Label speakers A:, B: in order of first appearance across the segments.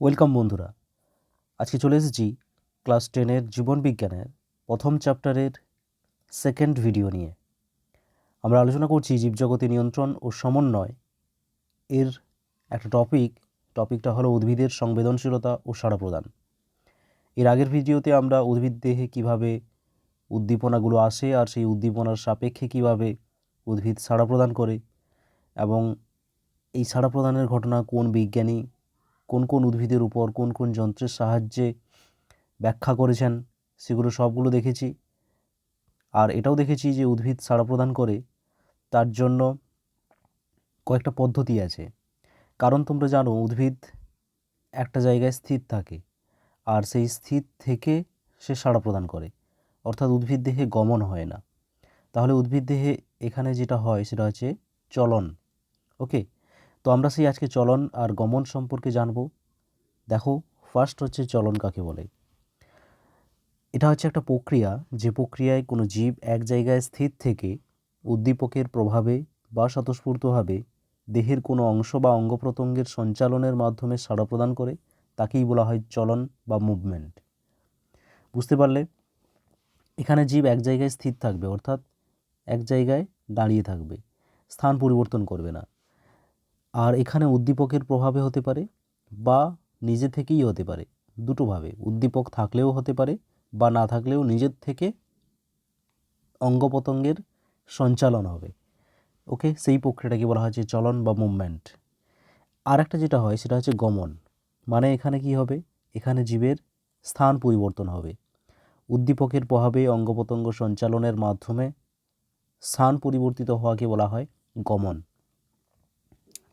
A: Welcome বন্ধুরা। আজকে চলে এসেছি ক্লাস টেনের জীবনবিজ্ঞানের প্রথম চ্যাপ্টারের সেকেন্ড ভিডিও নিয়ে। আমরা আলোচনা করছি জীবজগতে নিয়ন্ত্রণ ও সমন্বয়। এর একটা টপিক, টপিকটা হলো উদ্ভিদের সংবেদনশীলতা ও সাড়া প্রদান। এর আগের ভিডিওতে আমরা উদ্ভিদ দেহে কীভাবে উদ্দীপনাগুলো আসে আর সেই উদ্দীপনার সাপেক্ষে কীভাবে উদ্ভিদ সাড়া প্রদান করে এবং এই সাড়া প্রদানের ঘটনা কোন বিজ্ঞানী কোন কোন উদ্ভিদের উপর, কোন কোন যন্ত্রের সাহায্যে ব্যাখ্যা করেছেন, সেগুলো সবগুলো দেখেছি। আর এটাও দেখেছি যে উদ্ভিদ সাড়া প্রদান করে, তার জন্য কয়েকটা পদ্ধতি আছে। কারণ তোমরা জানো, উদ্ভিদ একটা জায়গায় স্থির থাকে, আর সেই স্থির থেকে সে সাড়া প্রদান করে। অর্থাৎ উদ্ভিদ দেহে গমন হয় না। তাহলে উদ্ভিদ দেহে এখানে যেটা হয়, সেটা হচ্ছে চলন। ওকে? তো আমরা সেই আজকে চলন আর গমন সম্পর্কে জানব। দেখো ফার্স্ট হচ্ছে চলন কাকে বলে? এটা হচ্ছে একটা প্রক্রিয়া, যে প্রক্রিয়ায় কোনো জীব এক জায়গায় স্থির থেকে উদ্দীপকের প্রভাবে বা স্বতঃস্ফূর্তভাবে দেহের কোনো অংশ বা অঙ্গ প্রত্যঙ্গের সঞ্চালনের মাধ্যমে সাড়া প্রদান করে, তাকেই বলা হয় চলন বা মুভমেন্ট। বুঝতে পারলে? এখানে জীব এক জায়গায় স্থির থাকবে, অর্থাৎ এক জায়গায় দাঁড়িয়ে থাকবে, স্থান পরিবর্তন করবে না। আর এখানে উদ্দীপকের প্রভাবে হতে পারে বা নিজে থেকেই হতে পারে দুটোভাবে উদ্দীপক থাকলেও হতে পারে বা না থাকলেও নিজের থেকে অঙ্গ প্রত্যঙ্গের সঞ্চালন হবে। ওকে, সেই প্রক্রিয়াটাকে বলা হচ্ছে চলন বা মুভমেন্ট। আর একটা যেটা হয় সেটা হচ্ছে গমন। মানে এখানে কি হবে? এখানে জীবের স্থান পরিবর্তন হবে। উদ্দীপকের প্রভাবে অঙ্গ প্রত্যঙ্গ সঞ্চালনের মাধ্যমে স্থান পরিবর্তিত হওয়াকে বলা হয় গমন।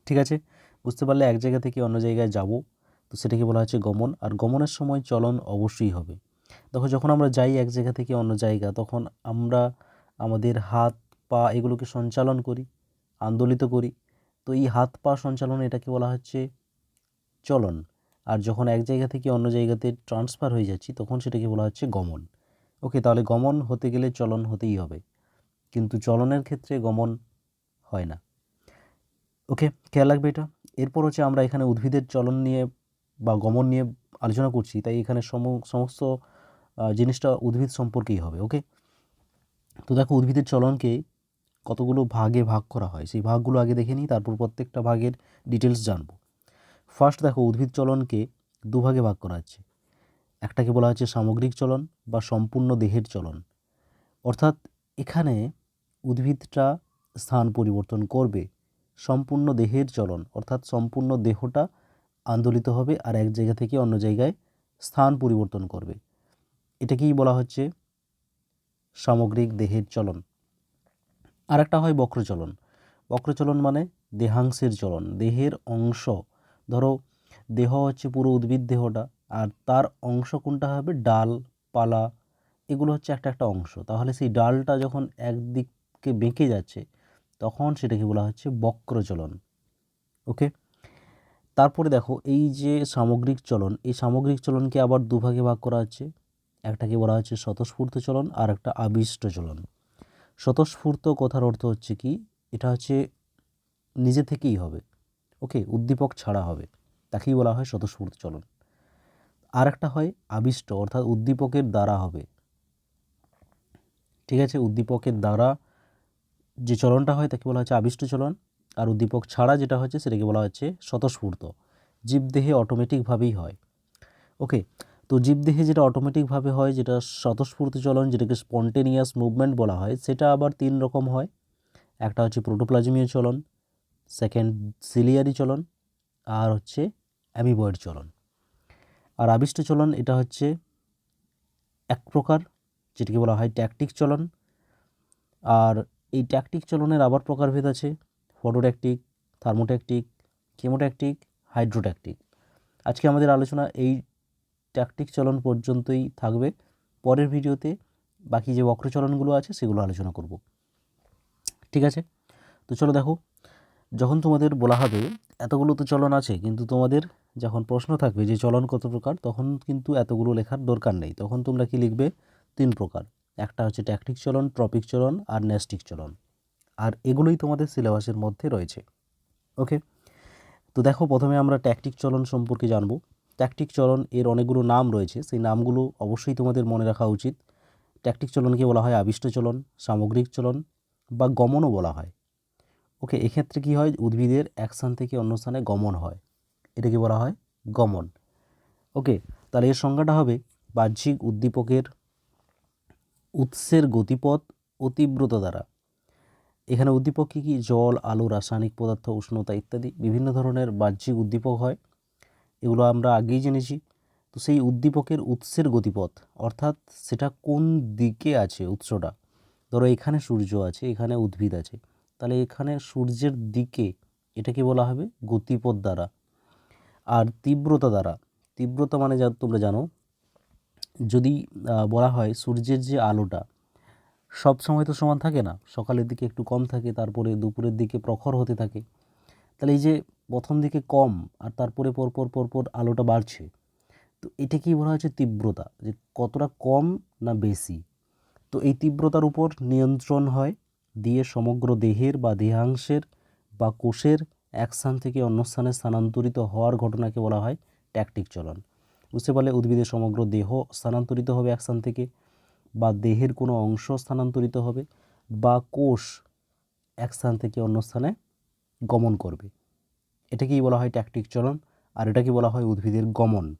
A: ঠিক আছে? বুঝতে পারলে এক জায়গা থেকে অন্য জায়গায় যাব। তো সেটাকে বলা হচ্ছে গমন। আর গমনের সময় চলন অবশ্যই হবে। দেখো, যখন আমরা যাই এক জায়গা থেকে অন্য জায়গা, তখন আমরা আমাদের হাত, পা এগুলোকে সঞ্চালন করি, আন্দোলিত করি। তো এই হাত, পা সঞ্চালন এটাকে বলা হচ্ছে চলন। আর যখন এক জায়গা থেকে অন্য জায়গাতে ট্রান্সফার হয়ে যাচ্ছি, তখন সেটাকে বলা হচ্ছে গমন। ওকে, তাহলে গমন হতে গেলে চলন হতেই হবে। কিন্তু চলনের ক্ষেত্রে গমন হয় না। ওকে খেয়াল রাখবে এটা। এরপর হচ্ছে আমরা এখানে উদ্ভিদের চলন নিয়ে বা গমন নিয়ে আলোচনা করছি, তাই এখানে সমস্ত জিনিসটা উদ্ভিদ সম্পর্কেই হবে ওকে তো দেখো উদ্ভিদের চলনকে কতগুলো ভাগে ভাগ করা হয়, সেই ভাগগুলো আগে দেখে নিই, তারপর প্রত্যেকটা ভাগের ডিটেলস জানব। ফার্স্ট দেখো উদ্ভিদ চলনকে দুভাগে ভাগ করা হচ্ছে। একটাকে বলা হচ্ছে সামগ্রিক চলন বা সম্পূর্ণ দেহের চলন। অর্থাৎ এখানে উদ্ভিদটা স্থান পরিবর্তন করবে সম্পূর্ণ দেহের চলন, অর্থাৎ সম্পূর্ণ দেহটা আন্দোলিত হবে আর এক জায়গা থেকে অন্য জায়গায় স্থান পরিবর্তন করবে। এটাকেই বলা হচ্ছে সামগ্রিক দেহের চলন। আর একটা হয় বক্রচলন বক্রচলন মানে দেহাংশের চলন, দেহের অংশ। ধরো, দেহ হচ্ছে পুরো উদ্ভিদ দেহটা আর তার অংশ কোনটা হবে? ডাল, পালা, এগুলো হচ্ছে একটা একটা অংশ। তাহলে সেই ডালটা যখন একদিকে বেঁকে যাচ্ছে তখন সেটাকে বলা হচ্ছে বক্রচলন। ওকে তারপরে দেখো, এই যে সামগ্রিক চলন, এই সামগ্রিক চলনকে আবার দুভাগে ভাগ করা হচ্ছে। একটাকে বলা হচ্ছে স্বতঃস্ফূর্ত চলন, আর একটা আবিষ্ট চলন। স্বতঃস্ফূর্ত কথার অর্থ হচ্ছে কি? এটা হচ্ছে নিজে থেকেই হবে। ওকে উদ্দীপক ছাড়া হবে। তাকেই বলা হয় স্বতঃস্ফূর্ত চলন। আর একটা হয় আবিষ্ট, অর্থাৎ উদ্দীপকের দ্বারা হবে। ঠিক আছে? উদ্দীপকের দ্বারা যে চলনটা হয় তাকে বলা হচ্ছে আবিষ্ট চলন। আর উদ্দীপক ছাড়া যেটা হচ্ছে সেটাকে বলা হচ্ছে স্বতঃস্ফূর্ত। জীবদেহে অটোমেটিকভাবেই হয়। ওকে তো জীবদেহে যেটা অটোমেটিকভাবে হয়, যেটা স্বতঃস্ফূর্ত চলন, যেটাকে স্পন্টেনিয়াস মুভমেন্ট বলা হয়, সেটা আবার তিন রকম হয়। একটা হচ্ছে প্রোটোপ্লাজমীয় চলন সেকেন্ড সিলিয়ারি চলন, আর হচ্ছে অ্যামিবয়েড চলন। আর আবিষ্ট চলন এটা হচ্ছে এক প্রকার, যেটাকে বলা হয় ট্যাকটিক চলন। আর এই ট্যাকটিক চলনের আবার প্রকারভেদ আছে। ফটোট্যাকটিক থার্মোট্যাকটিক কেমোট্যাকটিক হাইড্রোট্যাকটিক আজকে আমাদের আলোচনা এই ট্যাকটিক চলন পর্যন্তই থাকবে। পরের ভিডিওতে বাকি যে বক্রচলনগুলো আছে সেগুলো আলোচনা করব। ঠিক আছে? তো চলো দেখো, যখন তোমাদের বলা হবে এতগুলো তো চলন আছে, কিন্তু তোমাদের যখন প্রশ্ন থাকবে যে চলন কত প্রকার, তখন কিন্তু এতগুলো লেখার দরকার নেই। তখন তোমরা কি লিখবে? তিন প্রকার। একটা হচ্ছে ট্যাকটিক চলন ট্রপিক চলন আর ন্যাস্টিক চলন। আর এগুলোই তোমাদের সিলেবাসের মধ্যে রয়েছে। ওকে তো দেখো, প্রথমে আমরা ট্যাকটিক চলন সম্পর্কে জানব। ট্যাকটিক চলন এর অনেকগুলো নাম রয়েছে। সেই নামগুলো অবশ্যই তোমাদের মনে রাখা উচিত। ট্যাকটিক চলনকে বলা হয় আবিষ্ট চলন, সামগ্রিক চলন বা গমনও বলা হয়। ওকে এক্ষেত্রে কী হয়? উদ্ভিদের এক স্থান থেকে অন্য স্থানে গমন হয়। এটাকে বলা হয় গমন। ওকে তাহলে এর সংজ্ঞাটা হবে বাহ্যিক উদ্দীপকের উৎসের গতিপথ ও তীব্রতা দ্বারা। এখানে উদ্দীপক কী কী জল, আলো, রাসায়নিক পদার্থ, উষ্ণতা ইত্যাদি বিভিন্ন ধরনের বাহ্যিক উদ্দীপক হয়, এগুলো আমরা আগেই জেনেছি। তো সেই উদ্দীপকের উৎসের গতিপথ, অর্থাৎ সেটা কোন দিকে আছে উৎসটা? ধরো এখানে সূর্য আছে, এখানে উদ্ভিদ আছে। তাহলে এখানে সূর্যের দিকে এটাকে বলা হবে গতিপথ দ্বারা। আর তীব্রতা দ্বারা, তীব্রতা মানে যা তোমরা জানো যদি বলা হয় সূর্যের যে আলোটা, সব সময় তো সমান থাকে না। সকালের দিকে একটু কম থাকে, তারপরে দুপুরের দিকে প্রখর হতে থাকে। তাহলে এই যে প্রথম দিকে কম আর তারপরে পরপর পরপর আলোটা বাড়ছে, তো এটাকেই বলা হচ্ছে তীব্রতা? যে কতটা কম না বেশি? তো এই তীব্রতার উপর নিয়ন্ত্রণ হয় দিয়ে সমগ্র দেহের বা দেহাংশের বা কোষের এক স্থান থেকে অন্য স্থানে স্থানান্তরিত হওয়ার ঘটনাকে বলা হয় ট্যাকটিক চলন। বুঝতে পারলে উদ্ভিদের সমগ্র দেহ স্থানান্তরিত হবে এক স্থান থেকে, বা দেহের কোনো অংশ স্থানান্তরিত হবে, বা কোষ এক স্থান থেকে অন্য স্থানে গমন করবে। এটাকেই বলা হয় ট্যাকটিক চলন, আর এটাকে বলা হয় উদ্ভিদের গমন।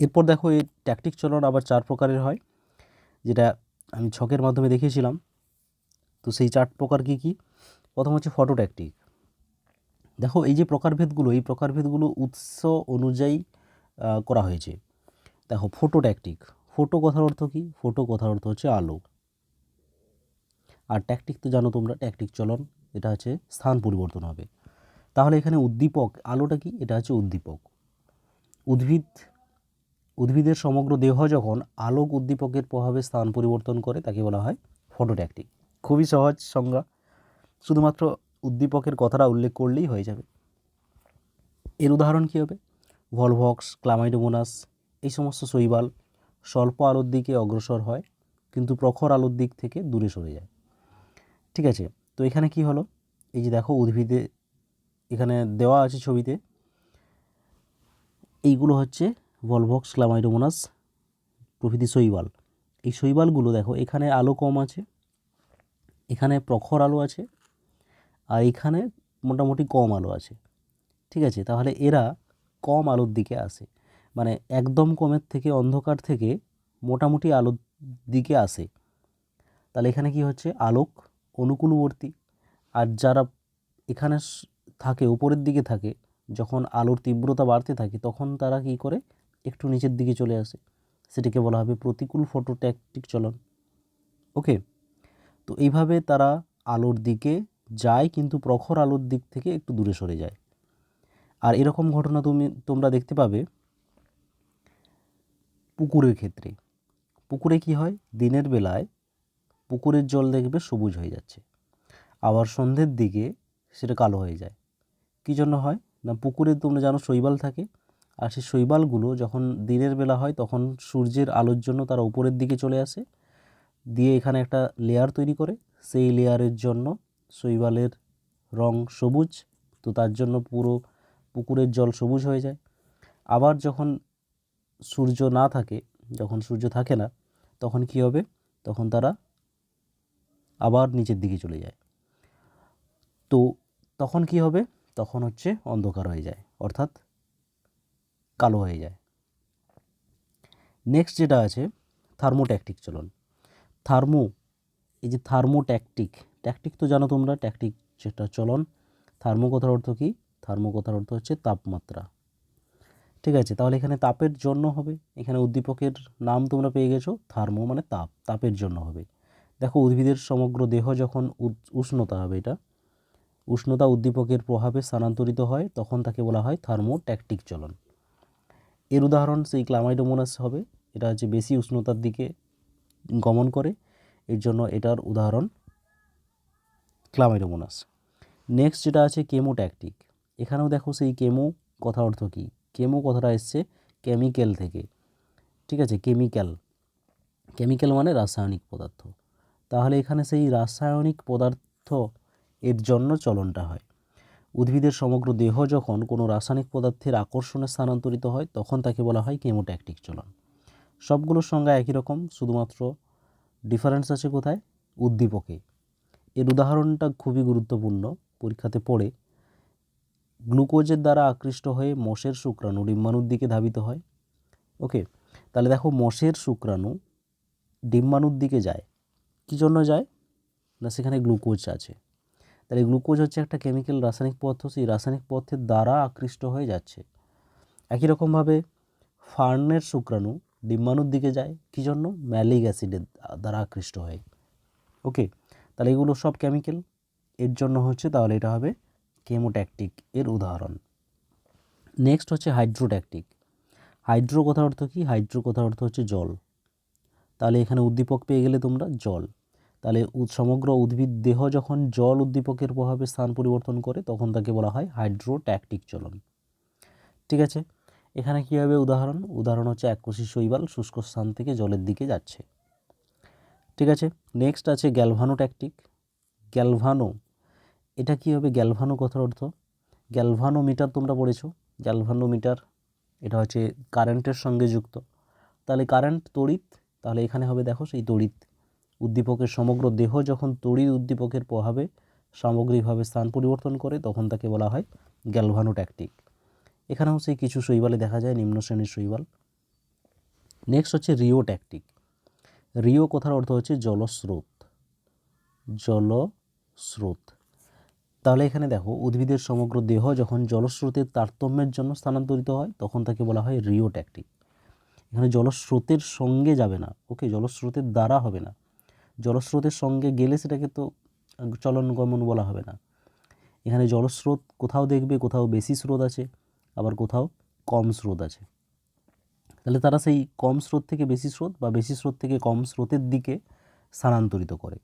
A: এরপর দেখো এই ট্যাকটিক চলন আবার চার প্রকারের হয়, যেটা আমি ছকের মাধ্যমে দেখিয়েছিলাম। তো সেই চার প্রকার কী কী? প্রথম হচ্ছে ফটো ট্যাকটিক দেখো এই যে প্রকারভেদগুলো, এই প্রকারভেদগুলো উৎস অনুযায়ী করা হয়েছে। দেখো ফটো ট্যাকটিক ফটো কথার অর্থ কী? ফটো কথার অর্থ হচ্ছে আলো। আর ট্যাকটিক তো জানো তোমরা ট্যাকটিক চলন, এটা হচ্ছে স্থান পরিবর্তন হবে। তাহলে এখানে উদ্দীপক, আলোটা কি? এটা হচ্ছে উদ্দীপক। উদ্ভিদ, উদ্ভিদের সমগ্র দেহ যখন আলোক উদ্দীপকের প্রভাবে স্থান পরিবর্তন করে, তাকে বলা হয় ফটোট্যাকটিক খুবই সহজ সংজ্ঞা। শুধুমাত্র উদ্দীপকের কথাটা উল্লেখ করলেই হয়ে যাবে। এর উদাহরণ কী হবে? ভলভক্স ক্লামাইডোমোনাস এই সমস্ত শৈবাল স্বল্প আলোর দিকে অগ্রসর হয়, কিন্তু প্রখর আলোর দিক থেকে দূরে সরে যায়। ঠিক আছে, তো এখানে কি হলো? এই যে দেখো উদ্ভিদে এখানে দেওয়া আছে ছবিতে, এইগুলো হচ্ছে ভলভক্স ক্লামাইডোমোনাস প্রভৃতি শৈবাল। এই শৈবালগুলো দেখো, এখানে আলো কম আছে, এখানে প্রখর আলো আছে আর এখানে মোটামুটি কম আলো আছে। ঠিক আছে? তাহলে এরা কম আলোর দিকে আসে। মানে একদম কমের থেকে, অন্ধকার থেকে মোটামুটি আলোর দিকে আসে। তাহলে এখানে কি হচ্ছে? আলোক অনুকূলবর্তী। আর যারা এখানে থাকে, উপরের দিকে থাকে, যখন আলোর তীব্রতা বাড়তে থাকে, তখন তারা কি করে? একটু নিচের দিকে চলে আসে। সেটাকে বলা হবে প্রতিকূল ফটোট্যাকটিক চলন। ওকে? তো এইভাবে তারা আলোর দিকে যায় কিন্তু প্রখর আলোর দিক থেকে একটু দূরে সরে যায়। আর এরকম ঘটনা তুমি, তোমরা দেখতে পাবে পুকুরের ক্ষেত্রে। পুকুরে কি হয়? দিনের বেলায় পুকুরের জল দেখবে সবুজ হয়ে যাচ্ছে। আবার সন্ধ্যের দিকে সেটা কালো হয়ে যায়। কী জন্য হয়? না, পুকুরে তোমরা জানো শৈবাল থাকে। আর সেই শৈবালগুলো যখন দিনের বেলা হয়, তখন সূর্যের আলোর জন্য তারা উপরের দিকে চলে আসে। দিয়ে এখানে একটা লেয়ার তৈরি করে। সেই লেয়ারের জন্য শৈবালের রং সবুজ, তো তার জন্য পুরো পুকুরের জল সবুজ হয়ে যায়। আবার যখন সূর্য না থাকে, যখন সূর্য থাকে না, তখন কি হবে? তখন তারা আবার নিচের দিকে চলে যায়। তো তখন কি হবে? তখন হচ্ছে অন্ধকার হয়ে যায়, অর্থাৎ কালো হয়ে যায়। নেক্সট যেটা আছে থার্মোট্যাকটিক চলন। থার্মো এই যে থার্মোট্যাকটিক ট্যাকটিক তো জানো তোমরা ট্যাকটিক যেটা চলন থার্মো কথার অর্থ কী? থার্মো কথার অর্থ হচ্ছে তাপমাত্রা। ঠিক আছে, তাহলে এখানে তাপের জন্য হবে। এখানে উদ্দীপকের নাম তোমরা পেয়ে গেছো, থার্মো মানে তাপ, তাপের জন্য হবে। দেখো, উদ্ভিদের সমগ্র দেহ যখন উষ্ণতা হবে এটা, উষ্ণতা উদ্দীপকের প্রভাবে স্থানান্তরিত হয়, তখন তাকে বলা হয় থার্মোট্যাকটিক চলন। এর উদাহরণ সেই ক্লামাইডোমোনাস হবে, এটা হচ্ছে বেশি উষ্ণতার দিকে গমন করে, এর জন্য এটার উদাহরণ ক্লামাইডোমোনাস নেক্সট যেটা আছে কেমোট্যাকটিক এখানেও দেখো সেই কেমো কথা অর্থ কী? কেমো কথাটা এসছে কেমিক্যাল থেকে। ঠিক আছে কেমিক্যাল কেমিক্যাল মানে রাসায়নিক পদার্থ। তাহলে এখানে সেই রাসায়নিক পদার্থ এর জন্য চলনটা হয়। উদ্ভিদের সমগ্র দেহ যখন কোনো রাসায়নিক পদার্থের আকর্ষণে স্থানান্তরিত হয়, তখন তাকে বলা হয় কেমোট্যাকটিক চলন। সবগুলোর সংজ্ঞা একই রকম, শুধুমাত্র ডিফারেন্স আছে কোথায়? উদ্দীপকে। এর উদাহরণটা খুবই গুরুত্বপূর্ণ পরীক্ষাতে পড়ে। গ্লুকোজের দ্বারা আকৃষ্ট হয়ে মশের শুক্রাণু ডিম্বাণুর দিকে ধাবিত হয়। ওকে তাহলে দেখো মশের শুক্রাণু ডিম্বাণুর দিকে যায়। কী জন্য যায়? না, সেখানে গ্লুকোজ আছে। তাহলে গ্লুকোজ হচ্ছে একটা কেমিক্যাল রাসায়নিক পদার্থ, সেই রাসায়নিক পদার্থের দ্বারা আকৃষ্ট হয়ে যাচ্ছে। একই রকমভাবে ফার্নের শুক্রাণু ডিম্বাণুর দিকে যায়। কী জন্য? ম্যালিক অ্যাসিডের দ্বারা আকৃষ্ট হয়। ওকে তাহলে এগুলো সব কেমিক্যাল এর জন্য হচ্ছে তাহলে এটা হবে কেমোট্যাকটিক এর উদাহরণ। নেক্সট হচ্ছে হাইড্রোট্যাকটিক হাইড্রো কথার অর্থ কি? হাইড্রো কথার অর্থ হচ্ছে জল। তাহলে এখানে উদ্দীপক পেয়ে গেলে তোমরা জল। তাহলে সমগ্র উদ্ভিদ দেহ যখন জল উদ্দীপকের প্রভাবে স্থান পরিবর্তন করে, তখন তাকে বলা হয় হাইড্রোট্যাকটিক চলন। ঠিক আছে? এখানে কী হবে উদাহরণ? উদাহরণ হচ্ছে এককোষী শৈবাল শুষ্ক স্থান থেকে জলের দিকে যাচ্ছে। ঠিক আছে? নেক্সট আছে গ্যালভানো ট্যাকটিক গ্যালভানো এটা কী হবে? গ্যালভানো কথার অর্থ? গ্যালভানো মিটার তোমরা পড়েছো। গ্যালভানো মিটার এটা হচ্ছে কারেন্টের সঙ্গে যুক্ত। তাহলে কারেন্ট তড়িৎ, তাহলে এখানে হবে দেখো সেই তড়িৎ। উদ্দীপকের সমগ্র দেহ যখন তড়িৎ উদ্দীপকের প্রভাবে সামগ্রিকভাবে স্থান পরিবর্তন করে, তখন তাকে বলা হয় গ্যালভানো ট্যাকটিক এখানেও সেই কিছু শৈবালে দেখা যায়, নিম্ন শ্রেণির শৈবাল। নেক্সট হচ্ছে রিওট্যাকটিক রিও কথার অর্থ হচ্ছে জলস্রোত। জলস্রোত। তাহলে এখানে দেখো, উদ্ভিদের সমগ্র দেহ যখন জলস্রোতের তারতম্যের জন্য স্থানান্তরিত হয়, তখন তাকে বলা হয় রিওট্যাকটিক। এখানে জলস্রোতের সঙ্গে যাবে না, ওকে? জলস্রোতের দ্বারা হবে না। জলস্রোতের সঙ্গে গেলে সেটাকে তো চলন গমন বলা হবে না। এখানে জলস্রোত কোথাও দেখবে, কোথাও বেশি স্রোত আছে, আবার কোথাও কম স্রোত আছে। তাহলে তারা সেই কম স্রোত থেকে বেশি স্রোত বা বেশি স্রোত থেকে কম স্রোতের দিকে স্থানান্তরিত করে।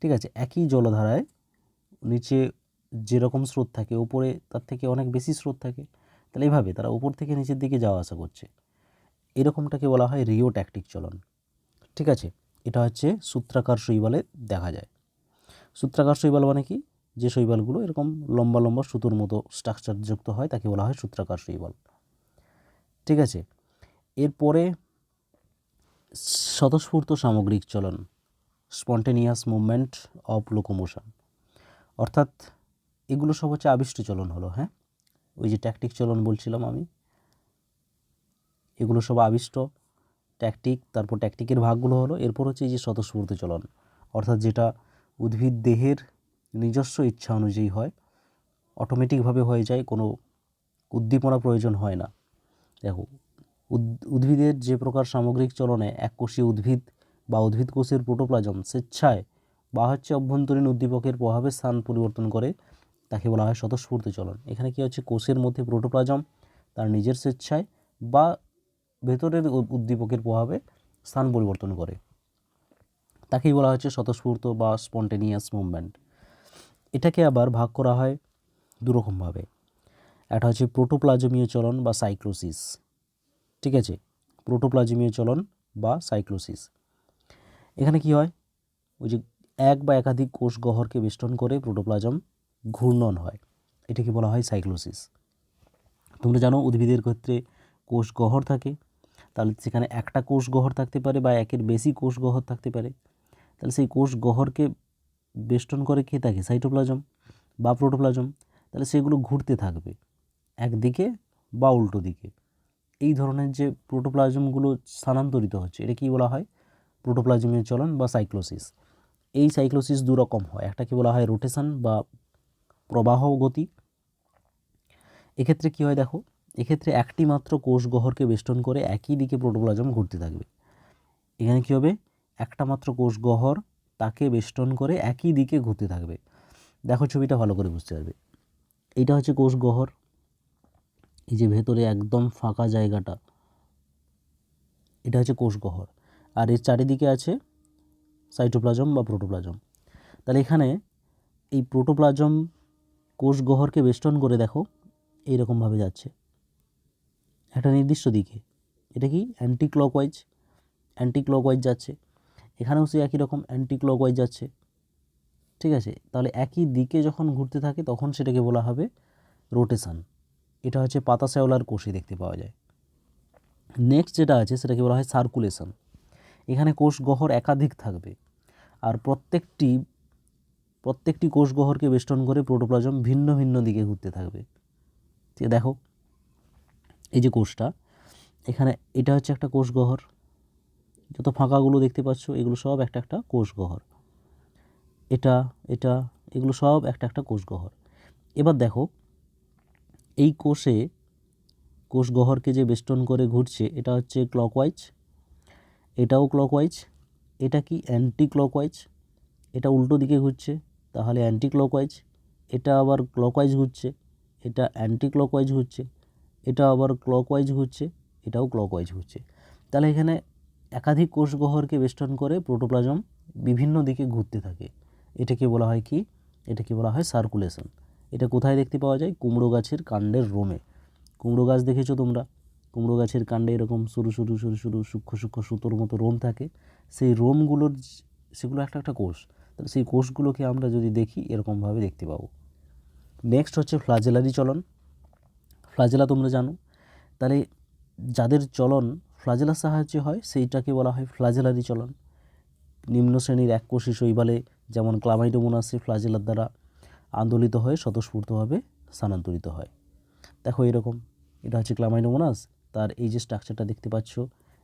A: ঠিক আছে? একই জলধারায় নিচে যেরকম স্রোত থাকে উপরে তার থেকে অনেক বেশি স্রোত থাকে। তাহলে এইভাবে তারা উপর থেকে নিচের দিকে যাওয়া আসা করছে। এরকমটাকে বলা হয় রিও ট্যাকটিক চলন। ঠিক আছে? এটা হচ্ছে সূত্রাকার শৈবালে দেখা যায়। সূত্রাকার শৈবাল মানে কি? যে শৈবালগুলো এরকম লম্বা লম্বা সুতোর মতো স্ট্রাকচার যুক্ত হয়, তাকে বলা হয় সূত্রাকার শৈবাল। ঠিক আছে? এরপরে স্বতঃস্ফূর্ত সামগ্রিক চলন, স্পন্টেনিয়াস মুভমেন্ট অফ লোকোমোশন। অর্থাৎ এগুলো সব হচ্ছে আবিষ্ট চলন হলো হ্যাঁ? ওই যে ট্যাকটিক চলন বলছিলাম আমি। এগুলো সব আবিষ্ট, ট্যাকটিক, তারপর ট্যাকটিকের ভাগগুলো হলো, এরপর হচ্ছে এই যে স্বতঃস্ফূর্ত চলন। অর্থাৎ যেটা উদ্ভিদ দেহের নিজস্ব ইচ্ছা অনুযায়ী হয় অটোমেটিকভাবে হয়ে যায়, কোনো উদ্দীপনা প্রয়োজন হয় না। দেখো উদ্ভিদের যে প্রকার সামগ্রিক চলনে এককোষীয় উদ্ভিদ বা উদ্ভিদ কোষের প্রোটোপ্লাজম স্বেচ্ছায় বা হচ্ছে অভ্যন্তরীণ উদ্দীপকের প্রভাবে স্থান পরিবর্তন করে, তাকে বলা হয় স্বতঃস্ফূর্ত চলন। এখানে কি হচ্ছে? কোষের মধ্যে প্রোটোপ্লাজম, তার নিজের স্বেচ্ছায় বা ভেতরের উদ্দীপকের প্রভাবে স্থান পরিবর্তন করে। তাকেই বলা হচ্ছে স্বতঃস্ফূর্ত বা স্পন্টেনিয়াস মুভমেন্ট। এটাকে আবার ভাগ করা হয় দুরকমভাবে। একটা হচ্ছে প্রোটোপ্লাজমীয় চলন বা সাইক্লোসিস। ঠিক আছে? প্রোটোপ্লাজমীয় চলন বা সাইক্লোসিস। এখানে কি হয়? ওই যে এক বা একাধিক কোষ গহ্বরকে বেষ্টন করে প্রোটোপ্লাজম ঘূর্ণন হয়। এটাকে বলা হয় সাইক্লোসিস। তোমরা জানো উদ্ভিদের ক্ষেত্রে কোষ গহ্বর থাকে। তাহলে সেখানে একটা কোষ গহ্বর থাকতে পারে বা একের বেশি কোষ গহ্বর থাকতে পারে। তাহলে সেই কোষ গহ্বরকে বেষ্টন করে কে থাকে? সাইটোপ্লাজম বা প্রোটোপ্লাজম। তাহলে সেগুলো ঘুরতে থাকবে। একদিকে বা উল্টো দিকে। এই ধরনের যে প্রোটোপ্লাজমগুলো স্থানান্তরিত হচ্ছে, এটা কি বলা হয়? প্রোটোপ্লাজমের চলন বা সাইক্লোসিস। এই সাইক্লোসিস দু রকম হয়। একটাকে বলা হয় রোটেশন বা প্রবাহ গতি। এক্ষেত্রে কি হয় দেখো? এক্ষেত্রে একটি মাত্র কোষ গহ্বরকে বেষ্টন করে একই দিকে প্রোটোপ্লাজম ঘুরতে থাকবে। এখানে কি হবে? একটা মাত্র কোষ গহ্বর তাকে বেষ্টন করে একই দিকে ঘুরতে থাকবে। দেখো ছবিটা ভালো করে বুঝতে পারবে। এইটা হচ্ছে কোষ গহ্বর। এই যে ভেতরে একদম ফাঁকা জায়গাটা, এটা হচ্ছে কোষ গহ্বর আর এর চারিদিকে আছে সাইটোপ্লাজম বা প্রোটোপ্লাজম তাহলে এখানে এই প্রোটোপ্লাজম কোষ গহ্বরকে বেষ্টন করে দেখো, এইরকমভাবে যাচ্ছে। একটা নির্দিষ্ট দিকে, এটা কি অ্যান্টি ক্লকওয়াইজ অ্যান্টি ক্লকওয়াইজ যাচ্ছে। এখানেও সে একই রকম অ্যান্টি ক্লকওয়াইজ যাচ্ছে। ঠিক আছে? তাহলে একই দিকে যখন ঘুরতে থাকে, তখন সেটাকে বলা হবে রোটেশন এটা হচ্ছে পাতা শ্যাওলার কোষে দেখতে পাওয়া যায়। নেক্সট যেটা আছে, সেটাকে বলা হয় সার্কুলেশন এখানে কোষ গহ্বর একাধিক থাকবে। আর প্রত্যেকটি প্রত্যেকটি কোষ গহ্বরকে বেষ্টন করে প্রোটোপ্লাজম ভিন্ন ভিন্ন দিকে ঘুরতে থাকবে। ঠিক দেখো, এই যে কোষটা, এখানে এটা হচ্ছে একটা কোষ গহ্বর। যত ফাঁকাগুলো দেখতে পাচ্ছ, এগুলো সব একটা একটা কোষ গহ্বর। এটা এটা, এগুলো সব একটা একটা কোষ গহ্বর। এবার দেখো এই কোষে কোষ গহ্বরকে যে বেষ্টন করে ঘুরছে, এটা হচ্ছে ক্লকওয়াইজ এটাও ক্লকওয়াইজ এটা কি অ্যান্টি ক্লকওয়াইজ এটা উল্টো দিকে ঘুরছে, তাহলে অ্যান্টি ক্লকওয়াইজ এটা আবার ক্লকওয়াইজ ঘুরছে, এটা অ্যান্টি ক্লকওয়াইজ ঘুরছে, এটা আবার ক্লকওয়াইজ ঘুরছে, এটাও ক্লকওয়াইজ ঘুরছে। তাহলে এখানে একাধিক কোষ গহ্বরকে বেষ্টন করে প্রোটোপ্লাজম বিভিন্ন দিকে ঘুরতে থাকে। এটাকে বলা হয় কি? এটাকে বলা হয় সার্কুলেশন এটা কোথায় দেখতে পাওয়া যায়? কুমড়ো গাছের কাণ্ডের রোমে। কুমড়ো গাছ দেখেছ তোমরা? কুমড়ো গাছের কাণ্ডে এরকম সরু সরু সরু সরু, সূক্ষ্ম সূক্ষ্ম সুতোর মতো রোম থাকে। সেই রোমগুলোর সেগুলো একটা একটা কোষ। তাহলে সেই কোষগুলোকে আমরা যদি দেখি, এরকমভাবে দেখতে পাবো। নেক্সট হচ্ছে ফ্লাজেলারি চলন। ফ্লাজেলা তোমরা জানো। তাহলে যাদের চলন ফ্লাজেলার সাহায্যে হয়, সেইটাকে বলা হয় ফ্লাজেলারি চলন। নিম্ন শ্রেণির এককোষী শৈবালে যেমন ক্লামাইডোমোনাসে ফ্লাজেলার দ্বারা আন্দোলিত হয়ে স্বতঃস্ফূর্তভাবে স্থানান্তরিত হয়। দেখো এরকম, এটা হচ্ছে ক্লামাইডোমোনাস তার এই যে স্ট্রাকচারটা দেখতে পাচ্ছ,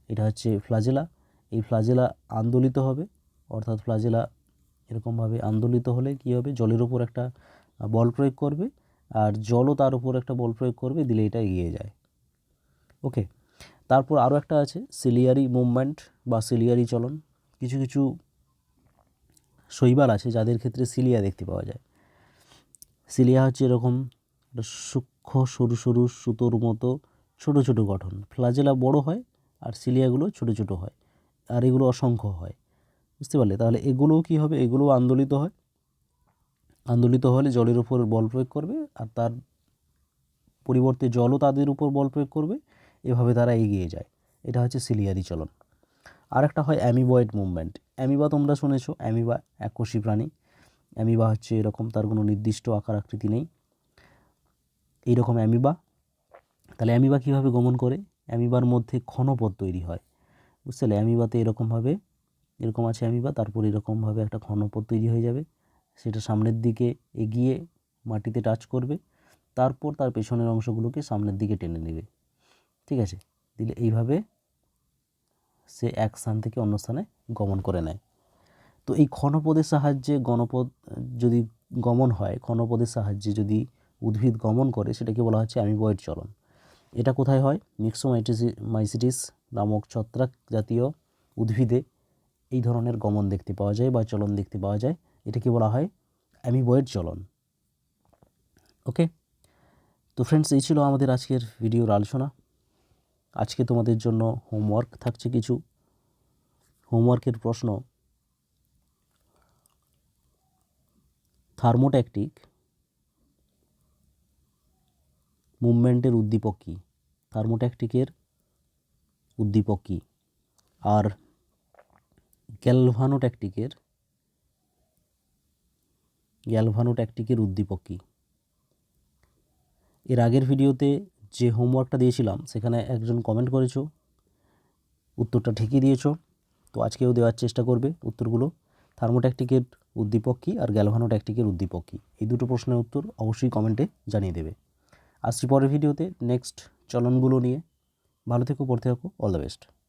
A: এটা হচ্ছে ফ্লাজেলা। এই ফ্লাজেলা আন্দোলিত হবে, অর্থাৎ ফ্লাজেলা এরকমভাবে আন্দোলিত হলে কী হবে? জলের ওপর একটা বল প্রয়োগ করবে, আর জলও তার উপর একটা বল প্রয়োগ করবে, দিলে এটা এগিয়ে যায়। ওকে, তারপর আরও একটা আছে সিলিয়ারি মুভমেন্ট বা সিলিয়ারি চলন। কিছু কিছু শৈবাল আছে যাদের ক্ষেত্রে সিলিয়া দেখতে পাওয়া যায়। সিলিয়া হচ্ছে এরকম সূক্ষ্ম, সরু সরু সুতোর মতো ছোট ছোট গঠন। ফ্লাজেলা বড় হয় আর সিলিয়াগুলো ছোট ছোট হয় আর এগুলো অসংখ্য হয়। বুঝতে পারলে? তাহলে এগুলোও কী হবে? এগুলোও আন্দোলিত হয়। আন্দোলিত হলে জলের উপর বল প্রয়োগ করবে আর তার পরিবর্তে জলও তাদের উপর বল প্রয়োগ করবে। এভাবে তারা এগিয়ে যায়। এটা হচ্ছে সিলিয়ারি চলন। আর একটা হয় অ্যামিবয়েড মুভমেন্ট। অ্যামিবা তোমরা শুনেছো? অ্যামিবা এককোষী প্রাণী। অ্যামিবা হচ্ছে এরকম, তার কোনো নির্দিষ্ট আকার আকৃতি নেই। এইরকম অ্যামিবা। তাহলে অ্যামিবা কীভাবে গমন করে? অ্যামিবার মধ্যে ঘনপথ তৈরি হয়। বুঝতে অ্যামিবাতে এরকমভাবে এরকম আছে অ্যামিবা, তারপর এরকমভাবে একটা ঘনপথ তৈরি হয়ে যাবে। সেটা সামনের দিকে এগিয়ে মাটিতে টাচ করবে, তারপর তার পেছনের অংশগুলোকে সামনের দিকে টেনে নেবে। ঠিক আছে? দিলে এইভাবে সে এক স্থান থেকে অন্য স্থানে গমন করে নেয়। তো এই ক্ষণপদের সাহায্যে গণপদ, যদি গমন হয়, ক্ষণপদের সাহায্যে যদি উদ্ভিদ গমন করে, সেটাকে বলা হচ্ছে অ্যামিবয়েড চলন। এটা কোথায় হয়? মিক্সোমাইটিসি মাইসিটিস নামক ছত্রাক জাতীয় উদ্ভিদে এই ধরনের গমন দেখতে পাওয়া যায় বা চলন দেখতে পাওয়া যায়। এটাকে বলা হয় অ্যামিবয়েড চলন। ওকে? তো ফ্রেন্ডস এই ছিল আমাদের আজকের ভিডিওর আলোচনা। আজকে তোমাদের জন্য হোমওয়ার্ক থাকছে কিছু। হোমওয়ার্কের প্রশ্ন থার্মোট্যাকটিক মুভমেন্টের উদ্দীপক কী? থার্মোট্যাকটিকের উদ্দীপক কী? আর গ্যালভানোট্যাকটিকের গ্যালভানোট্যাকটিকের উদ্দীপক কী? এর আগের ভিডিওতে যে হোমওয়ার্কটা দিয়েছিলাম, সেখানে একজন কমেন্ট করেছ, উত্তরটা ঠিকই দিয়েছ, তো আজকেও দেওয়ার চেষ্টা করবে উত্তরগুলো। থার্মোট্যাকটিকের উদ্দীপক কী আর গ্যালভানোট্যাকটিকের উদ্দীপক। কী এই দুটো প্রশ্নের উত্তর অবশ্যই কমেন্টে জানিয়ে দেবে। আসছি পরের ভিডিওতে নেক্সট চলনগুলো নিয়ে। ভালো থেকো, পড়তে থাকো, অল দ্য বেস্ট।